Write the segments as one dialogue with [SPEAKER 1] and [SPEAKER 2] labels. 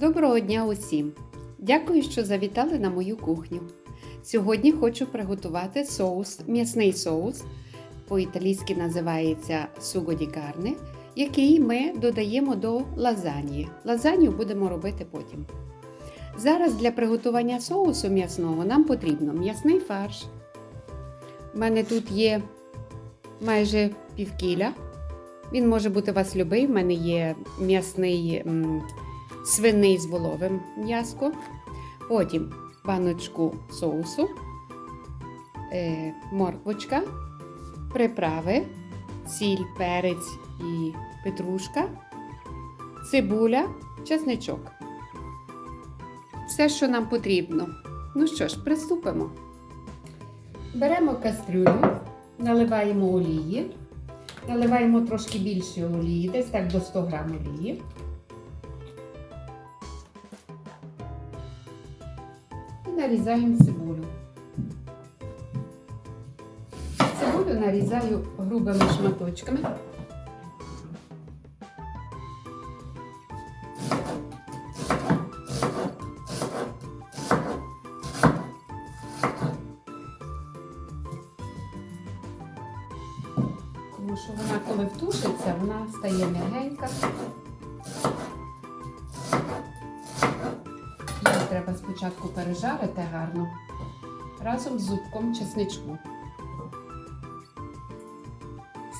[SPEAKER 1] Доброго дня усім! Дякую, що завітали на мою кухню. Сьогодні хочу приготувати соус, м'ясний соус, по-італійськи називається суго ді карне, який ми додаємо до лазаньї. Лазанью будемо робити потім. Зараз для приготування соусу м'ясного нам потрібно м'ясний фарш. У мене тут є майже півкіля. Він може бути у вас любий. В мене є м'ясний свиний з воловим м'яско. Потім баночку соусу, е, морквочка, приправи, сіль, перець і петрушка, цибуля, чесничок. Все, що нам потрібно. Ну що ж, приступимо. Беремо кастрюлю, наливаємо олії. Наливаємо трошки більше олії, десь так до 100 грам олії. Нарізаємо цибулю. Цибулю нарізаю грубими шматочками. Тому що вона, коли втушиться, вона стає м'ягенька. Треба спочатку пережарити гарно разом з зубком чесничку.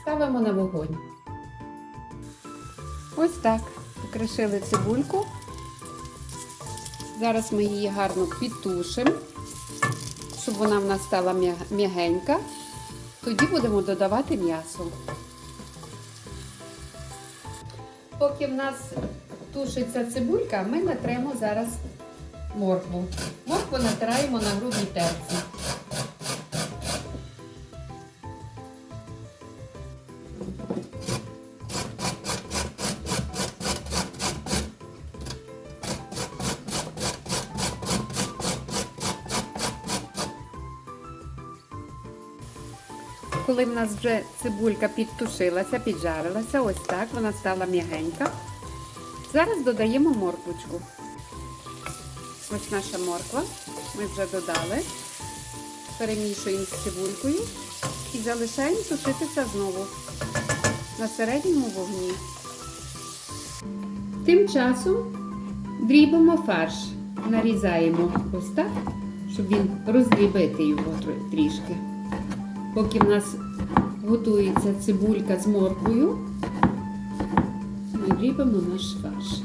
[SPEAKER 1] Ставимо на вогонь. Ось так. Покришили цибульку. Зараз ми її гарно підтушимо, щоб вона в нас стала м'ягенька. Тоді будемо додавати м'ясо. Поки в нас тушиться цибулька, ми натремо зараз моркву. Моркву натираємо на грубій терці. Коли в нас вже цибулька підтушилася, піджарилася, ось так, вона стала м'ягенька. Зараз додаємо морквочку. Ось наша морква. Ми вже додали. Перемішуємо з цибулькою і залишаємо тушитися знову на середньому вогні. Тим часом дрібимо фарш, нарізаємо ось так, щоб він роздрібити його трішки. Поки в нас готується цибулька з морквою, ми дрібимо наш фарш.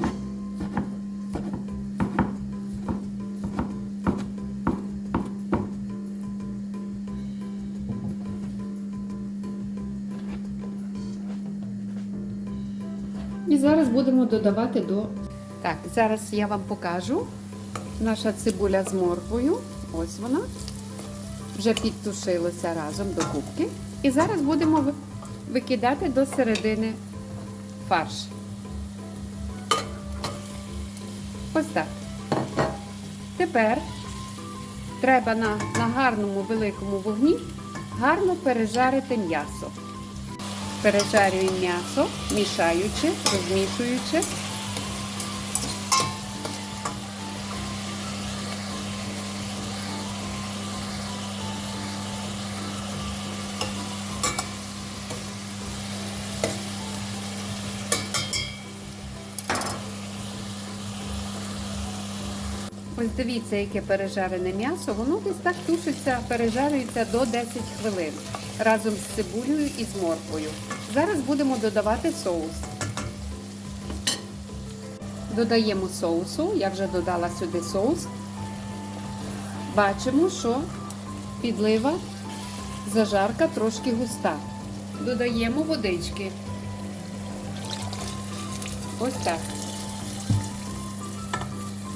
[SPEAKER 1] Зараз будемо додавати до. Так, зараз я вам покажу наша цибуля з морквою. Ось вона вже підтушилося разом до кубки. І зараз будемо викидати до середини фарш. Ось так. Тепер треба на, на гарному великому вогні гарно пережарити м'ясо. Пережарюємо м'ясо, мішаючи, розмішуючи. Ось дивіться, яке пережарене м'ясо, воно десь так тушиться, пережарюється до 10 хвилин разом з цибулею і з морквою. Зараз будемо додавати соус. Додаємо соусу, я вже додала сюди соус. Бачимо, що підлива, зажарка трошки густа. Додаємо водички. Ось так.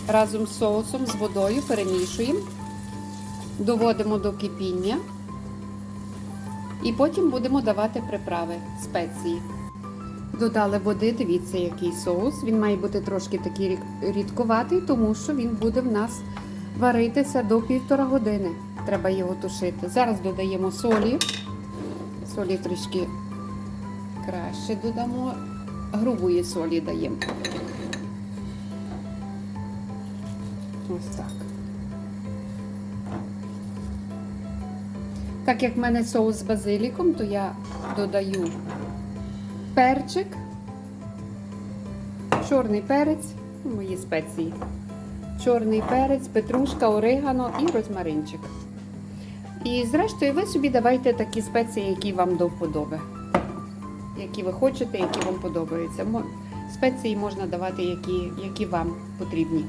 [SPEAKER 1] Разом з соусом, з водою перемішуємо, доводимо до кипіння і потім будемо давати приправи, спеції. Додали води, дивіться, який соус. Він має бути трошки такий рідковатий, тому що він буде в нас варитися до півтора години. Треба його тушити. Зараз додаємо солі. Солі трішки краще додамо, грубої солі даємо. Ось так. Так як в мене соус з базиліком, то я додаю перчик, чорний перець, ну, мої спеції, чорний перець, петрушка, орегано і розмаринчик. І зрештою ви собі давайте такі спеції, які вам до вподоби. Які ви хочете, які вам подобаються. Спеції можна давати, які, які вам потрібні.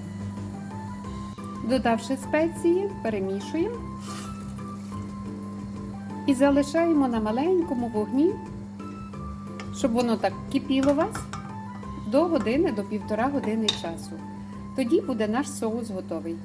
[SPEAKER 1] Додавши спеції, перемішуємо і залишаємо на маленькому вогні, щоб воно так кипіло вас до години, до півтора години часу. Тоді буде наш соус готовий.